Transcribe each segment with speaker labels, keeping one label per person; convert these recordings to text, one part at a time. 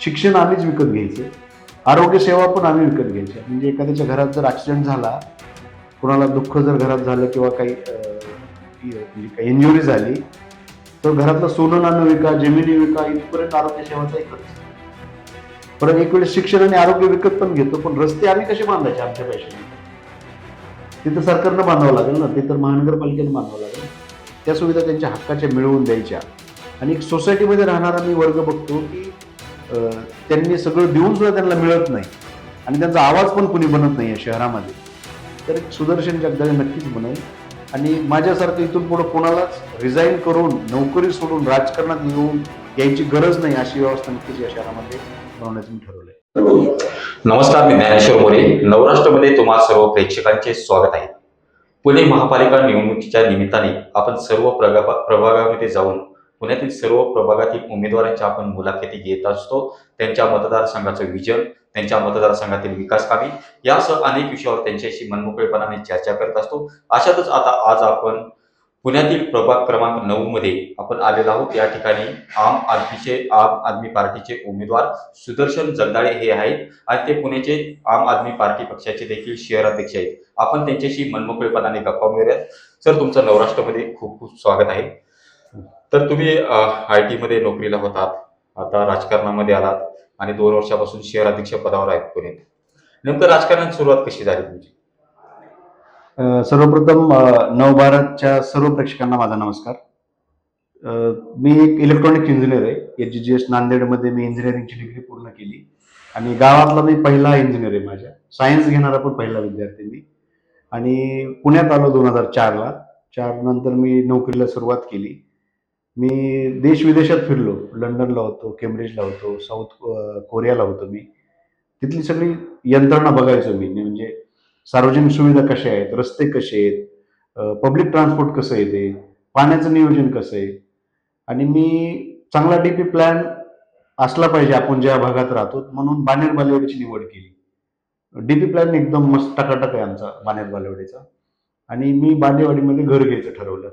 Speaker 1: शिक्षण आम्हीच विकत घ्यायचं. आरोग्य सेवा पण आम्ही विकत घ्यायच्या म्हणजे एखाद्याच्या घरात जर ॲक्सिडेंट झाला कोणाला दुःख जर घरात झालं किंवा काही म्हणजे काही इंजुरी झाली तर घरातलं सोनं नाणं विका जमिनी विका इथपर्यंत आरोग्य सेवाचाही खर्च परत एक वेळेस शिक्षण आणि आरोग्य विकत पण घेतो पण रस्ते आम्ही कसे बांधायचे आमच्या पैशाने? ते तर सरकारनं बांधावं लागेल ना ते तर महानगरपालिकेनं बांधावं लागेल त्या सुविधा त्यांच्या हक्काच्या मिळवून द्यायच्या. आणि एक सोसायटीमध्ये राहणारा मी वर्ग बघतो की त्यांनी सगळं देऊन सुद्धा त्यांना मिळत नाही. आणि त्यांचा आवाज पण कुणी बनत नाही आहे शहरामध्ये. तर एक सुदर्शन जगदाळे नक्कीच बनेल. आणि माझ्यासारखं इथून पुढे कोणालाच रिझाईन करून नोकरी सोडून राजकारणात येऊन यायची गरज नाही अशी व्यवस्था नक्कीच या शहरामध्ये बनवण्याचं मी ठरवलंय.
Speaker 2: नमस्कार मी ज्ञानेश्वर मोरे. नवराष्ट्रमध्ये तुम्हा सर्व प्रेक्षकांचे स्वागत आहे. पुणे महापालिका निवडणुकीच्या निमित्ताने आपण सर्व प्रगा प्रभागामध्ये जाऊन पुण्यातील सर्व प्रभागातील उमेदवारांच्या आपण मुलाखती घेत असतो. त्यांच्या मतदारसंघाचं विजन त्यांच्या मतदारसंघातील विकास कामे यासह अनेक विषयावर त्यांच्याशी मनमोकळेपणाने चर्चा करत असतो. अशातच आता आज आपण पुण्यातील प्रभाग क्रमांक नऊ मध्ये आपण आलेलो आहोत. या ठिकाणी आम आदमीचे आम आदमी पार्टीचे उमेदवार सुदर्शन जगदाळे हे आहेत आणि ते पुण्याचे आम आदमी पार्टी पक्षाचे देखील शहर अध्यक्ष आहेत. आपण त्यांच्याशी मनमोकळेपणाने गप्पा मिळूयात सर तुमचं नवराष्ट्रमध्ये खूप खूप स्वागत आहे. तर तुम्ही आय टी मध्ये नोकरीला होतात. आता राजकारणामध्ये आलात आणि दोन वर्षापासून शहर अध्यक्ष पदावर आहेत पुणे नेमकं राजकारणाची सुरुवात कशी झाली तुमची?
Speaker 1: सर्वप्रथम नवभारतच्या सर्व प्रेक्षकांना माझा नमस्कार. मी एक इलेक्ट्रॉनिक इंजिनियर आहे. एच जी जी एस नांदेडमध्ये मी इंजिनिअरिंगची डिग्री पूर्ण केली. आणि गावातला मी पहिला इंजिनियर आहे माझ्या. सायन्स घेणारा पण पहिला विद्यार्थी मी. आणि पुण्यात आलो दोन हजार चारला. चार नंतर मी नोकरीला सुरुवात केली. मी देश विदेशात फिरलो. लंडनला होतो केम्ब्रिजला होतो साऊथ कोरियाला होतो मी. तिथली सगळी यंत्रणा बघायचो मी. म्हणजे सार्वजनिक सुविधा कशा आहेत रस्ते कसे आहेत पब्लिक ट्रान्सपोर्ट कसं येते पाण्याचं नियोजन कसं आहे? आणि मी चांगला डीपी प्लॅन असला पाहिजे आपण ज्या भागात राहतो म्हणून बानेर बालेवाडीची निवड केली. डीपी प्लॅन एकदम मस्त टकाटक आहे आमचा बानेर बालेवाडीचा. आणि मी बालेवाडीमध्ये घर घ्यायचं ठरवलं.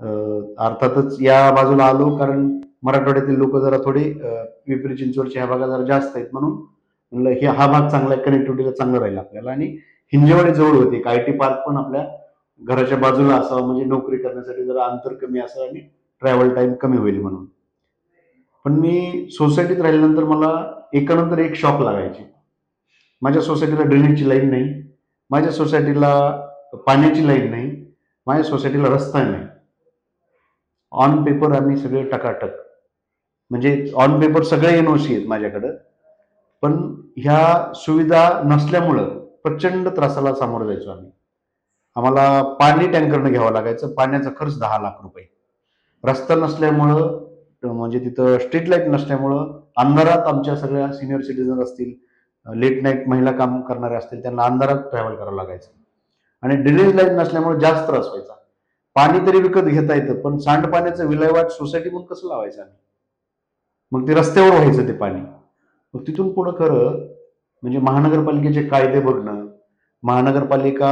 Speaker 1: अर्थातच या बाजूला आलो कारण मराठवाड्यातील लोक जरा थोडे पिंपरी चिंचवडच्या ह्या भागात जरा जास्त आहेत म्हणून म्हणलं हे हा भाग चांगला आहे कनेक्टिव्हिटीला चांगलं राहील आपल्याला. आणि हिंजेवाडी जवळ होते एक आय टी पार्क पण आपल्या घराच्या बाजूला असावं म्हणजे नोकरी करण्यासाठी जरा अंतर कमी असावं आणि ट्रॅव्हल टाईम कमी होईल म्हणून. पण मी सोसायटीत राहिल्यानंतर मला एकानंतर एक शॉक लागायची. माझ्या सोसायटीला ड्रेनेजची लाईन नाही माझ्या सोसायटीला पाण्याची लाईन नाही माझ्या सोसायटीला रस्ता नाही. ऑन पेपर आम्ही सगळे टकाटक. म्हणजे ऑन पेपर सगळे एन ओ सी आहेत माझ्याकडं. पण ह्या सुविधा नसल्यामुळं प्रचंड त्रासाला सामोरं जायचो आम्ही. आम्हाला पाणी टँकरनं घ्यावं लागायचं. पाण्याचा खर्च दहा लाख रुपये. रस्ता नसल्यामुळं म्हणजे तिथं स्ट्रीट लाइट नसल्यामुळं अंधारात आमच्या सगळ्या सिनियर सिटीजन असतील लेट नाईट महिला काम करणाऱ्या असतील त्यांना अंधारात ट्रॅव्हल करावं लागायचं. आणि ड्रेनेज लाईन नसल्यामुळे जास्त त्रास व्हायचा. पाणी तरी विकत घेता येतं पण सांडपाण्याचं विल्हेवाट सोसायटीतून कसं लावायचं आम्ही? मग ते रस्त्यावर व्हायचं ते पाणी. मग तिथून पुढं खरं म्हणजे महानगरपालिकेचे कायदे बघणं महानगरपालिका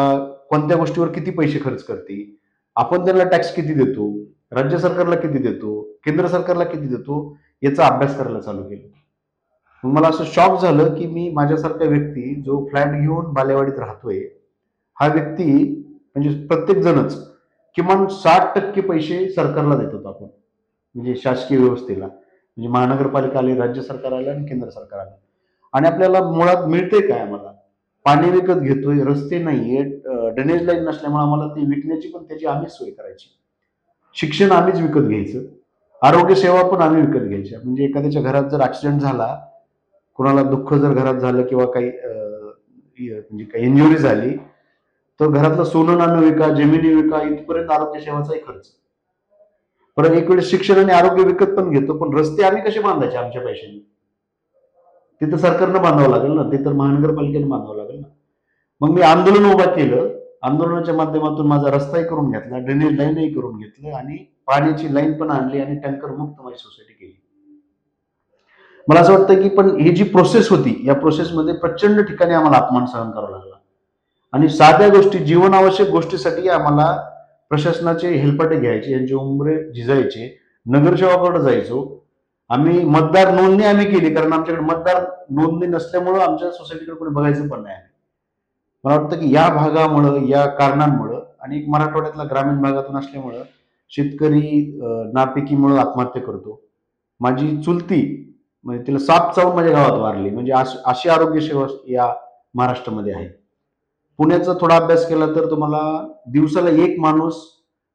Speaker 1: कोणत्या गोष्टीवर किती पैसे खर्च करते आपण त्यांना टॅक्स किती देतो राज्य सरकारला किती देतो केंद्र सरकारला किती देतो याचा अभ्यास करायला चालू केलं. मग मला असं शॉक झालं की मी माझ्यासारखा व्यक्ती जो फ्लॅट घेऊन बालेवाडीत राहतोय हा व्यक्ती म्हणजे प्रत्येक जणच किमान साठ टक्के पैसे सरकारला देत होतो आपण. म्हणजे शासकीय व्यवस्थेला. म्हणजे महानगरपालिका आली राज्य सरकार आलं आणि केंद्र सरकार आलं. आणि आपल्याला मुळात मिळते काय आम्हाला? पाणी विकत घेतोय रस्ते नाहीये ड्रेनेज लाईन नसल्यामुळे आम्हाला ती विकण्याची पण त्याची आम्हीच सोय करायची. शिक्षण आम्हीच विकत घ्यायचं. आरोग्य सेवा पण आम्ही विकत घ्यायच्या. म्हणजे एखाद्याच्या घरात जर ऍक्सिडेंट झाला कुणाला दुःख जर घरात झालं किंवा काही म्हणजे काही इंजुरी झाली तर घरातलं सोनं नाणं विका जमिनी विका इथपर्यंत आरोग्य सेवाचाही खर्च. परत एक वेळेस शिक्षण आणि आरोग्य विकत पण घेतो पण रस्ते आम्ही कसे बांधायचे आमच्या पैशाने? ते तर सरकारनं बांधावं लागेल ना ते तर महानगरपालिकेनं बांधावं लागेल ना. मग मी आंदोलन उभं केलं. आंदोलनाच्या माध्यमातून माझा रस्ताही करून घेतला ड्रेनेज लाईनही करून घेतलं आणि पाण्याची लाईन पण आणली आणि टँकर मुक्त माझी सोसायटी केली. मला असं वाटतं की पण ही जी प्रोसेस होती या प्रोसेसमध्ये प्रचंड ठिकाणी आम्हाला अपमान सहन करावा लागला. आणि साध्या गोष्टी जीवनावश्यक गोष्टीसाठी आम्हाला प्रशासनाचे हेलपाटे घ्यायचे यांचे उमरे झिजायचे नगरसेवाकडे जायचो. आम्ही मतदार नोंदणी आम्ही केली कारण आमच्याकडे मतदार नोंदणी नसल्यामुळं आमच्या सोसायटीकडे कोणी बघायचं पण नाही मला वाटतं की या भागामुळं या कारणांमुळं आणि एक मराठवाड्यातला ग्रामीण भागातून असल्यामुळं शेतकरी नापिकीमुळं आत्महत्या करतो. माझी चुलती म्हणजे तिला साप चावून माझ्या गावात वारली. म्हणजे अश- अशी आरोग्य सेवा या महाराष्ट्रामध्ये आहे. पुण्याचा थोडा अभ्यास केला तर तुम्हाला दिवसाला एक माणूस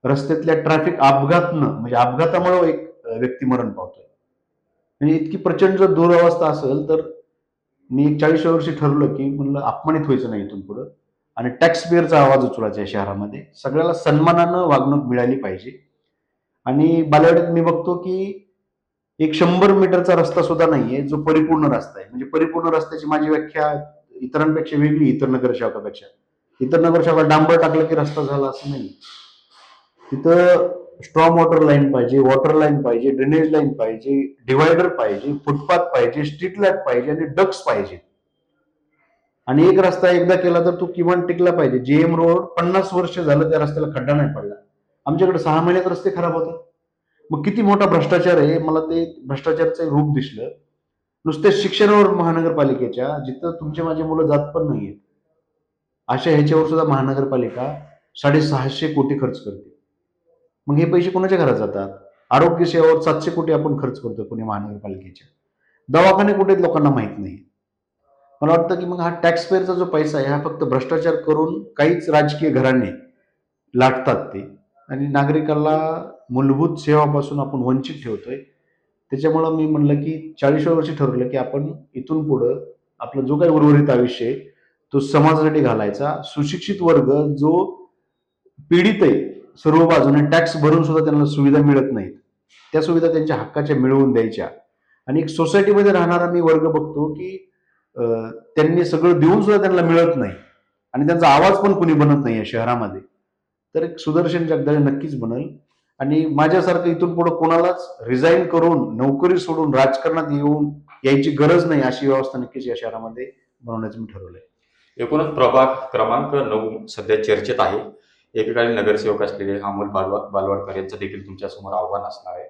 Speaker 1: रस्त्यातल्या ट्रॅफिक अपघातनं म्हणजे अपघातामुळे एक व्यक्ती मरण पावतोय. म्हणजे इतकी प्रचंड जर दुरावस्था असेल तर मी एक चाळीस वर्षी ठरवलं की म्हणलं अपमानित व्हायचं नाही इथून पुढं. आणि टॅक्स पेअरचा आवाज उचलायचा आहे शहरामध्ये. सगळ्याला सन्मानानं वागणूक मिळाली पाहिजे. आणि बालेवाडीत मी बघतो की एक शंभर मीटरचा रस्ता सुद्धा नाहीये जो परिपूर्ण रस्ता आहे. म्हणजे परिपूर्ण रस्त्याची माझी व्याख्या इतरांपेक्षा वेगळी इतर नगरसेवकापेक्षा. इतर नगरसेवका डांबर टाकलं की रस्ता झाला असं नाही. तिथं स्ट्रॉंग वॉटर लाईन पाहिजे वॉटर लाईन पाहिजे ड्रेनेज लाईन पाहिजे डिवायडर पाहिजे फुटपाथ पाहिजे स्ट्रीट लाइट पाहिजे आणि डक्स पाहिजे. आणि एक रस्ता एकदा केला तर तो किमान टिकला पाहिजे. जे एम रोड पन्नास वर्ष झालं त्या रस्त्याला खड्डा नाही पडला. आमच्याकडे सहा महिन्यात रस्ते खराब होतात. मग किती मोठा भ्रष्टाचार आहे मला ते भ्रष्टाचारचं रूप दिसलं. नुसते शिक्षणावर महानगरपालिकेच्या जिथं तुमचे माझे मुलं जात पण नाहीयेत अशा ह्याच्यावर सुद्धा महानगरपालिका साडेसहाशे कोटी खर्च करते. मग हे पैसे कोणाच्या घरात जातात? आरोग्य सेवावर सातशे कोटी आपण खर्च करतो पुणे महानगरपालिकेच्या. दवाखाने कुठे लोकांना माहीत नाही. मला वाटतं की मग हा टॅक्स पेअरचा जो पैसा आहे हा फक्त भ्रष्टाचार करून काहीच राजकीय घराणे लाटतात ते. आणि नागरिकाला मूलभूत सेवापासून आपण वंचित ठेवतोय. त्याच्यामुळं मी म्हणलं की चाळीसव्या वर्षी ठरवलं की आपण इथून पुढं आपलं जो काही उर्वरित आयुष्य आहे तो समाजासाठी घालायचा. सुशिक्षित वर्ग जो पीडित आहे सर्व बाजूने टॅक्स भरून सुद्धा त्यांना सुविधा मिळत नाहीत. त्या सुविधा त्यांच्या हक्काच्या मिळवून द्यायच्या. आणि एक सोसायटीमध्ये राहणारा मी वर्ग बघतो की त्यांनी सगळं देऊन सुद्धा त्यांना मिळत नाही. आणि त्यांचा आवाज पण कुणी बनत नाही या शहरामध्ये. तर एक सुदर्शन जगदाळे नक्कीच बनल. आणि माझ्यासारखं इथून पुढे कोणालाच रिझाईन करून नोकरी सोडून राजकारणात येऊन यायची गरज नाही अशी व्यवस्था नक्कीच या शहरामध्ये बनवण्याचं मी ठरवलंय.
Speaker 2: एकूणच प्रभाग क्रमांक नऊ सध्या चर्चेत आहे. एकेकाळी नगरसेवक असलेले अमोल बालवा बालवाडकर यांचं देखील तुमच्यासमोर आव्हान असणार आहे.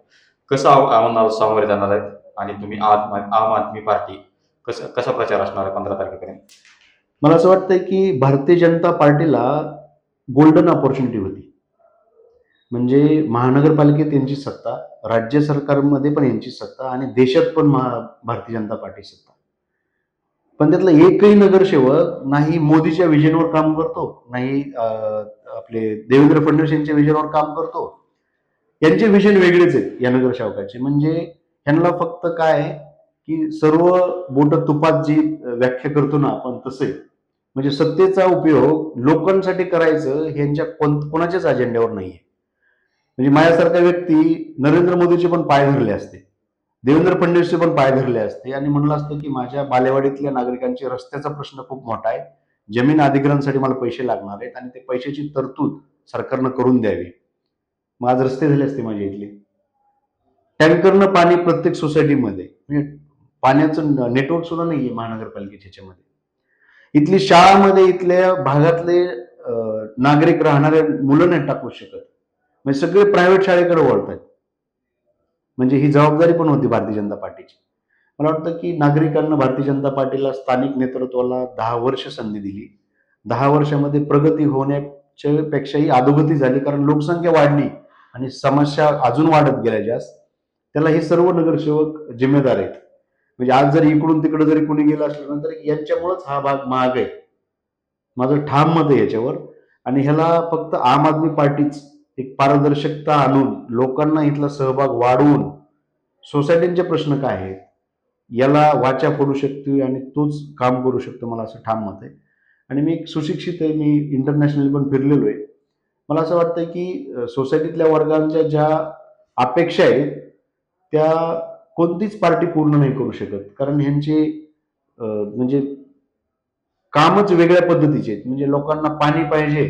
Speaker 2: कसं आव- आव्हानाला सामोरे जाणार आहेत? आणि तुम्ही आम आम आदमी पार्टी कसं कसा प्रचार असणार आहे पंधरा तारखेपर्यंत?
Speaker 1: मला असं वाटतंय की भारतीय जनता पार्टीला गोल्डन ऑपॉर्च्युनिटी होती. म्हणजे महानगरपालिकेत यांची सत्ता राज्य सरकारमध्ये पण यांची सत्ता आणि देशात पण महा भारतीय जनता पार्टी सत्ता. पण त्यातला एकही नगरसेवक नाही मोदीच्या विजनवर काम करतो नाही आपले देवेंद्र फडणवीस यांच्या विजनवर काम करतो. यांचे विजन वेगळेच आहेत या नगरसेवकाचे. म्हणजे ह्यांना फक्त काय की सर्व बोट तुपात जी व्याख्या करतो ना आपण तसे म्हणजे सत्तेचा उपयोग लोकांसाठी करायचं हे यांच्या कोण कोणाच्याच अजेंड्यावर नाहीये. म्हणजे माझ्यासारखा व्यक्ती नरेंद्र मोदीचे पण पाय धरले असते देवेंद्र फडणवीसचे पण पाय धरले असते. आणि म्हणलं असतं की माझ्या बालेवाडीतल्या नागरिकांचे रस्त्याचा प्रश्न खूप मोठा आहे. जमीन अधिग्रहणासाठी मला पैसे लागणार आहेत आणि ते पैशाची तरतूद सरकारनं करून द्यावी. मग आज रस्ते झाले असते माझ्या इथले. टँकरनं पाणी प्रत्येक सोसायटीमध्ये म्हणजे पाण्याचं नेटवर्क सुद्धा नाहीये महानगरपालिकेच्या ह्याच्यामध्ये इथली शाळामध्ये इथल्या भागातले नागरिक राहणारे मुलं नाही टाकू शकत. म्हणजे सगळे प्रायव्हेट शाळेकडे वळतात म्हणजे ही जबाबदारी पण होती भारतीय जनता पार्टीची. मला वाटतं की नागरिकांना भारतीय जनता पार्टीला स्थानिक नेतृत्वाला दहा वर्ष संधी दिली. दहा वर्षामध्ये प्रगती होण्याच्या पेक्षाही अधोगती झाली कारण लोकसंख्या वाढली आणि समस्या अजून वाढत गेल्या जास्त. त्याला हे सर्व नगरसेवक जिम्मेदार आहेत. म्हणजे आज जर इकडून तिकडे जरी कोणी गेलं असलं तर यांच्यामुळेच हा भाग महाग आहे. माझं ठाम मत आहे याच्यावर. आणि ह्याला फक्त आम आदमी पार्टीच एक पारदर्शकता आणून लोकांना इथला सहभाग वाढवून सोसायटींचे प्रश्न काय आहेत याला वाचा पडू शकते आणि तोच काम करू शकतो मला असं ठाम मत आहे. आणि मी एक सुशिक्षित आहे मी इंटरनॅशनल पण फिरलेलो आहे. मला असं वाटतं की सोसायटीतल्या वर्गांच्या ज्या अपेक्षा आहेत त्या कोणतीच पार्टी पूर्ण नाही करू शकत. कारण ह्यांचे म्हणजे कामच वेगळ्या पद्धतीचे आहेत. म्हणजे लोकांना पाणी पाहिजे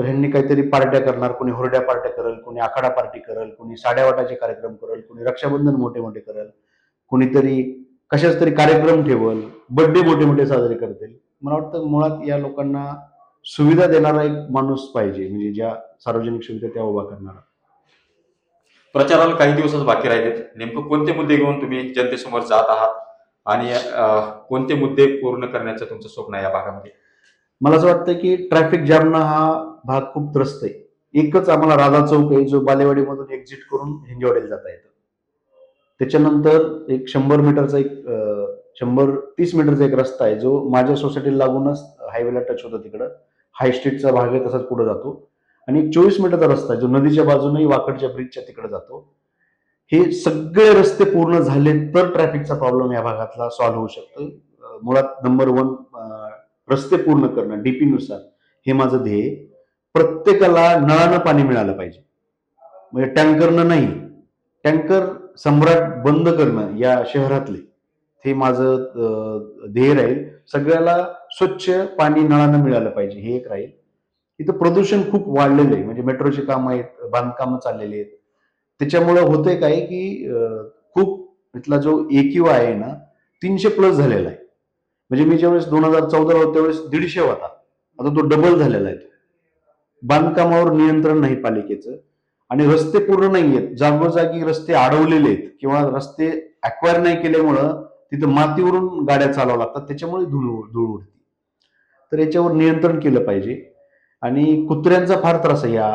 Speaker 1: तर ह्यांनी काहीतरी पार्ट्या करणार कोणी हुरड्या पार्ट्या करेल कोणी आखाडा पार्टी करेल कोणी साड्यावाटाचे कार्यक्रम करेल कोणी रक्षाबंधन मोठे मोठे करेल कोणीतरी कशाच तरी कार्यक्रम ठेवल बड्डे मोठे मोठे साजरे करतील. मला वाटतं मुळात या लोकांना सुविधा देणारा एक माणूस पाहिजे म्हणजे ज्या सार्वजनिक सुविधा त्या उभा करणारा.
Speaker 2: प्रचाराला काही दिवसच बाकी राहिलेत. नेमकं कोणते मुद्दे घेऊन तुम्ही जनतेसमोर जात आहात? आणि कोणते मुद्दे पूर्ण करण्याचं तुमचं स्वप्न आहे या भागामध्ये?
Speaker 1: मला असं वाटतं की ट्रॅफिक जॅमनं हा भाग खूप त्रस्त आहे. एकच आम्हाला राधा चौक आहे जो बालेवाडीमधून एक्झिट करून हिंजवाडीला जाता येतं. त्याच्यानंतर एक शंभर मीटरचा एक शंभर तीस मीटरचा एक रस्ता आहे जो माझ्या सोसायटीला लागूनच हायवेला टच होतो तिकडं. हाय स्ट्रीटचा भाग आहे तसाच पुढे जातो. आणि एक चोवीस मीटरचा रस्ता आहे जो नदीच्या बाजूनही वाकडच्या ब्रिजच्या तिकडे जातो. हे सगळे रस्ते पूर्ण झाले तर ट्रॅफिकचा प्रॉब्लेम या भागातला सॉल्व्ह होऊ शकतो. मुळात नंबर वन रस्ते पूर्ण करणं डीपीनुसार हे माझं ध्येय. प्रत्येकाला नळानं पाणी मिळालं पाहिजे. म्हणजे टँकरनं नाही टँकर सम्राट बंद करणं या शहरातले हे माझं ध्येय राहील. सगळ्याला स्वच्छ पाणी नळानं मिळालं पाहिजे हे एक राहील. इथं प्रदूषण खूप वाढलेलं आहे. म्हणजे मेट्रोची कामं आहेत बांधकामं चाललेली आहेत. त्याच्यामुळं होतंय काय की खूप इथला जो एकिवा आहे ना तीनशे प्लस झालेला आहे. म्हणजे मी ज्यावेळेस दोन हजार चौदाला होत त्यावेळेस दीडशे होता. आता तो डबल झालेला आहे तो. बांधकामावर नियंत्रण नाही पालिकेचं आणि रस्ते पूर्ण नाही आहेत जागोजागी रस्ते अडवलेले आहेत किंवा रस्ते अक्वायर नाही केल्यामुळं तिथं मातीवरून गाड्या चालवाव्या लागतात. त्याच्यामुळे धूळ धूळ उडते. तर याच्यावर नियंत्रण केलं पाहिजे. आणि कुत्र्यांचा फार त्रास आहे या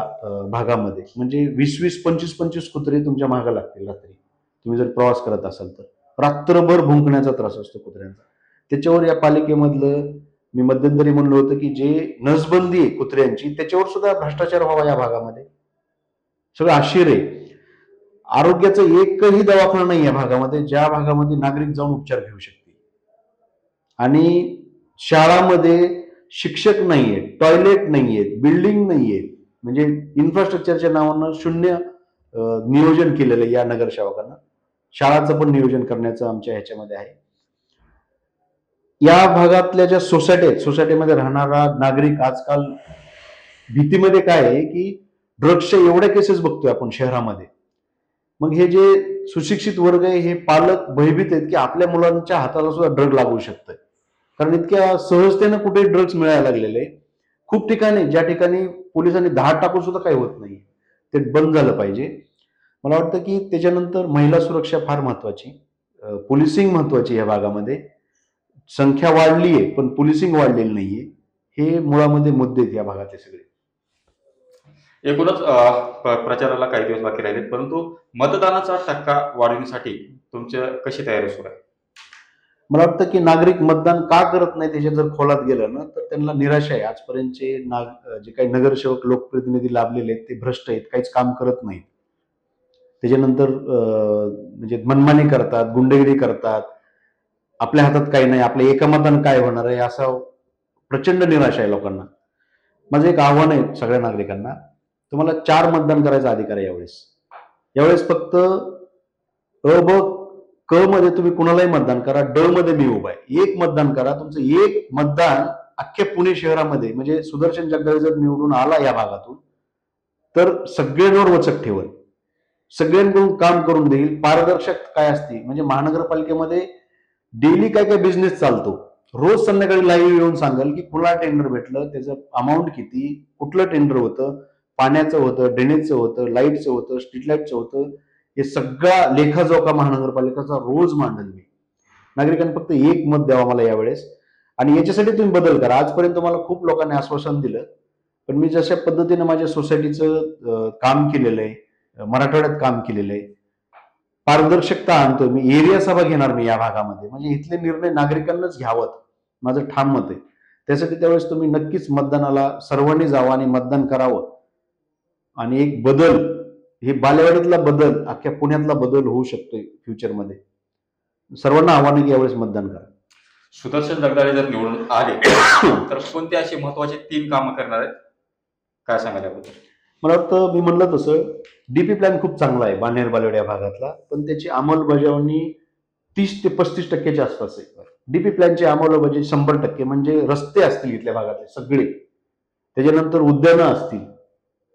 Speaker 1: भागामध्ये. म्हणजे वीस वीस पंचवीस पंचवीस कुत्रे तुमच्या मागे लागतील रात्री. तुम्ही जर प्रवास करत असाल तर. रात्रभर भुंकण्याचा त्रास असतो कुत्र्यांचा. त्याच्यावर या पालिकेमधलं मी मध्यंतरी म्हणलं होतं की जे नसबंदी आहे कुत्र्यांची त्याच्यावर सुद्धा भ्रष्टाचार व्हावा या भागामध्ये. सगळं आश्चर्य आहे. आरोग्याचा एकही दवाखाना नाही या भागामध्ये ज्या भागामध्ये नागरिक जाऊन उपचार घेऊ शकतील. आणि शाळामध्ये शिक्षक नाहीये टॉयलेट नाहीयेत बिल्डिंग नाहीयेत म्हणजे इन्फ्रास्ट्रक्चरच्या नावानं शून्य नियोजन केलेलं आहे या नगरसेवकांना. शाळाचं पण नियोजन करण्याचं आमच्या ह्याच्यामध्ये आहे. या भागातल्या ज्या सोसायटी आहेत सोसायटीमध्ये राहणारा नागरिक आजकाल भीतीमध्ये काय आहे की ड्रग्सच्या एवढ्या केसेस बघतोय आपण शहरामध्ये. मग हे जे सुशिक्षित वर्ग आहे हे पालक भयभीत आहेत की आपल्या मुलांच्या हाताला सुद्धा ड्रग लागू शकतंय. कारण इतक्या सहजतेनं कुठे ड्रग्स मिळायला लागलेले खूप ठिकाणी ज्या ठिकाणी पोलिसांनी दहा टाकून सुद्धा काही होत नाही ते बंद झालं पाहिजे. मला वाटतं की त्याच्यानंतर महिला सुरक्षा फार महत्वाची पोलिसिंग महत्वाची या भागामध्ये. संख्या वाढली आहे पण पोलिसिंग वाढलेली नाहीये. हे मुळामध्ये मुद्दे आहेत या भागातले सगळे.
Speaker 2: एकूणच प्रचाराला काही दिवस बाकी राहिलेत परंतु मतदानाचा टक्का वाढवण्यासाठी तुमचं कशी तयारी सुरू आहे
Speaker 1: मला वाटतं की नागरिक मतदान का करत नाही त्याच्या जर खोलात गेलं ना तर त्यांना निराशा आहे. आजपर्यंतचे नाग जे काही नगरसेवक लोकप्रतिनिधी लाभलेले आहेत ते भ्रष्ट आहेत काहीच काम करत नाहीत. त्याच्यानंतर म्हणजे मनमानी करतात गुंडेगिरी करतात आपल्या हातात काही नाही आपलं एकमतानं काय होणार आहे असा प्रचंड निराशा आहे लोकांना. माझं एक आव्हान आहे सगळ्या नागरिकांना तुम्हाला चार मतदान करायचा अधिकार आहे यावेळेस. यावेळेस फक्त अ ब क मध्ये तुम्ही कुणालाही मतदान करा ड मध्ये मी उभा आहे. एक मतदान करा तुमचं एक मतदान अख्ख्या पुणे शहरामध्ये म्हणजे सुदर्शन जगदाळे जर निवडून आला या भागातून तर सगळ्यांवर वचक ठेवल. सगळ्यांकडून काम करून देईल. पारदर्शक काय असते म्हणजे महानगरपालिकेमध्ये डेली काय काय बिझनेस चालतो? रोज संध्याकाळी लाईव्ह येऊन सांगाल की कुणाला टेंडर भेटलं त्याचं अमाऊंट किती कुठलं टेंडर होतं पाण्याचं होतं ड्रेनेजचं होतं लाईटचं होतं स्ट्रीट लाईटचं होतं हे सगळा लेखाजोखा महानगरपालिकेचा रोज मांडल मी. नागरिकांनी फक्त एक मत द्यावा मला यावेळेस. आणि याच्यासाठी तुम्ही बदल करा. आजपर्यंत मला खूप लोकांनी आश्वासन दिलं. पण मी जशा पद्धतीने माझ्या सोसायटीचं काम केलेलं आहे मराठवाड्यात काम केलेलं आहे पारदर्शकता आणतोय. मी एरिया सभा घेणार मी या भागामध्ये. म्हणजे इथले निर्णय नागरिकांनाच घ्यावं. माझं ठाम मत आहे. त्यासाठी त्यावेळेस तुम्ही नक्कीच मतदानाला सर्वांनी जावं आणि मतदान करावं. आणि एक बदल हे बालेवाडीतला बदल अख्ख्या पुण्यातला बदल होऊ शकतोय फ्युचरमध्ये. सर्वांना आव्हान आहे की यावेळेस मतदान करा.
Speaker 2: सुदर्शन जगदाळे जर निवडून आले तर कोणते असे महत्त्वाचे तीन कामं करणार आहेत? काय सांगायला
Speaker 1: मला वाटतं मी म्हणलं तसं डीपी प्लॅन खूप चांगला आहे बाणेर बालेवाडी या भागातला पण त्याची अंमलबजावणी तीस ते पस्तीस टक्क्याच्या आसपास आहे. डीपी प्लॅनची अंमलबजावणी शंभर टक्के म्हणजे रस्ते असतील इथल्या भागातले सगळे. त्याच्यानंतर उद्यानं असतील.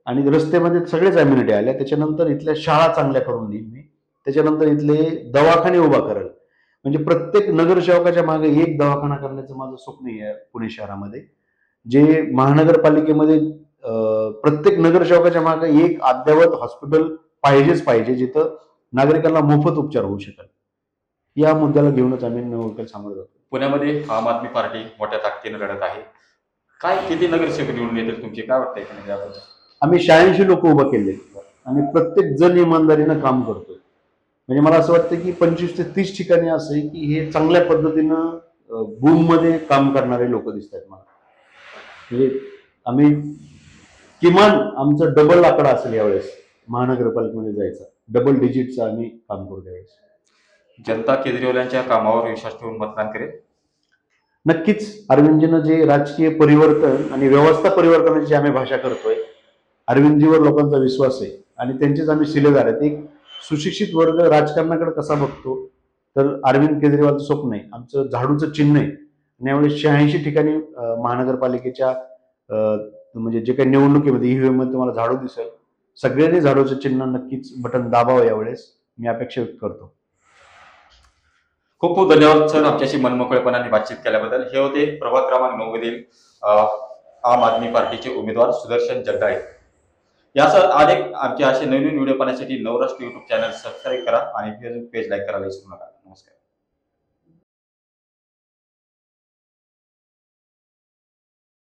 Speaker 1: आणि रस्त्यामध्ये सगळेच अम्युनिटी आल्या. त्याच्यानंतर इथल्या शाळा चांगल्या करून देईल मी. त्याच्यानंतर इथले दवाखाने उभा करेल. म्हणजे प्रत्येक नगरसेवकाच्या मागे एक दवाखाना करण्याचं माझं स्वप्न आहे पुणे शहरामध्ये. जे महानगरपालिकेमध्ये प्रत्येक नगरसेवकाच्या मागे एक अद्ययावत हॉस्पिटल पाहिजेच पाहिजे जिथं नागरिकांना मोफत उपचार होऊ शकेल. या मुद्द्याला घेऊनच आम्ही निवडणुकीला सामोरं जातो.
Speaker 2: पुण्यामध्ये आम आदमी पार्टी मोठ्या ताकदीने लढत आहे. काय किती नगरसेवक निवडून येतील तुमचे? काय वाटतंय
Speaker 1: आम्ही शहाऐंशी लोक उभं केले. आणि प्रत्येक जण इमानदारीनं काम करतोय. म्हणजे मला असं वाटतं की पंचवीस ते तीस ठिकाणी असं आहे की हे चांगल्या पद्धतीनं बूममध्ये काम करणारे लोक दिसत आहेत मला. म्हणजे आम्ही किमान आमचं डबल आकडा असेल यावेळेस महानगरपालिकेमध्ये जायचा. डबल डिजिटचा आम्ही काम करू त्यावेळेस.
Speaker 2: जनता केजरीवालांच्या कामावर विश्वास ठेवून मतदान करेल?
Speaker 1: नक्कीच. अरविंदजीनं जे राजकीय परिवर्तन आणि व्यवस्था परिवर्तनाची जी आम्ही भाषा करतोय अरविंदजीवर लोकांचा विश्वास आहे. आणि त्यांचेच आम्ही शिलेदार आहेत. एक सुशिक्षित वर्ग राजकारणाकडे कसा बघतो तर अरविंद केजरीवालचं स्वप्न आहे. आमचं झाडूचं चिन्ह आहे. आणि यावेळेस शहाऐंशी ठिकाणी महानगरपालिकेच्या म्हणजे जे काही निवडणुकीमध्ये ईव्हीएम तुम्हाला झाडू दिसेल सगळ्यांनी झाडूचं चिन्ह नक्कीच बटन दाबावं यावेळेस. मी अपेक्षा व्यक्त करतो.
Speaker 2: खूप खूप धन्यवाद सर आमच्याशी मनमोकळेपणाने बातचीत केल्याबद्दल. हे होते प्रभाग क्रमांक नऊ मधील आम आदमी पार्टीचे उमेदवार सुदर्शन जगदाळे. यासह अनेक आमचे असे नवीन व्हिडिओ पाहण्यासाठी नवराष्ट्र युट्यूब चॅनल सबस्क्राईब करा आणि फेसबुक पेज लाईक करायला विसरू नका. नमस्कार.